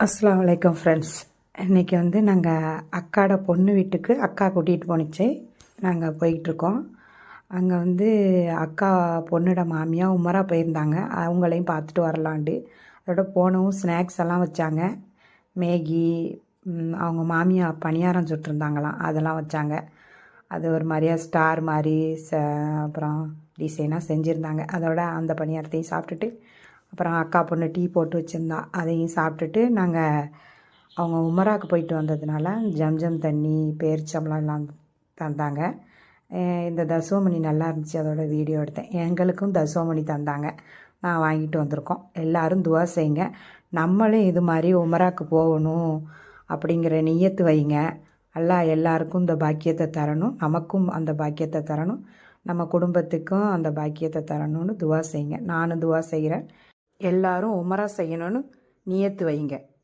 அஸ்லாம் வலைக்கம் ஃப்ரெண்ட்ஸ் இன்றைக்கி வந்து நாங்கள் அக்காட பொண்ணு வீட்டுக்கு அக்கா கூட்டிகிட்டு போணுச்சு நாங்கள் போய்கிட்ருக்கோம் அங்கே வந்து அக்கா பொண்ணோட மாமியாக உமராக போயிருந்தாங்க. அவங்களையும் பார்த்துட்டு வரலான்ட்டு அதோட போனவும் ஸ்நாக்ஸ் எல்லாம் வச்சாங்க. மேகி அவங்க மாமியா பணியாரம் சுட்டிருந்தாங்களாம். அதெல்லாம் வச்சாங்க. அது ஒரு மாதிரியா ஸ்டார் மாதிரி ச அப்புறம் டிசைனாக செஞ்சுருந்தாங்க. அதோட அந்த பணியாரத்தையும் சாப்பிட்டுட்டு அப்புறம் அக்கா பொண்ணு டீ போட்டு வச்சுருந்தா அதையும் சாப்பிட்டுட்டு நாங்கள் அவங்க உமராக்கு போயிட்டு வந்ததுனால ஜம்ஜம் தண்ணி பேரிச்சம்பளம் எல்லாம் தந்தாங்க. இந்த தசுவமணி நல்லா இருந்துச்சு அதோட வீடியோ எடுத்தேன். எங்களுக்கும் தசுவமணி தந்தாங்க. நான் வாங்கிட்டு வந்திருக்கோம். எல்லோரும் துவா செய்யுங்க. நம்மளும் இது மாதிரி உமராக்கு போகணும் அப்படிங்கிற நெய்யத்து வைங்க. அல்லாஹ் எல்லாருக்கும் இந்த பாக்கியத்தை தரணும். நமக்கும் அந்த பாக்கியத்தை தரணும். நம்ம குடும்பத்துக்கும் அந்த பாக்கியத்தை தரணும்னு துவா செய்யுங்க. நானும் துவா செய்கிறேன் எல்லாரும் உமரா செய்யணும்னு நியத்து வைங்க.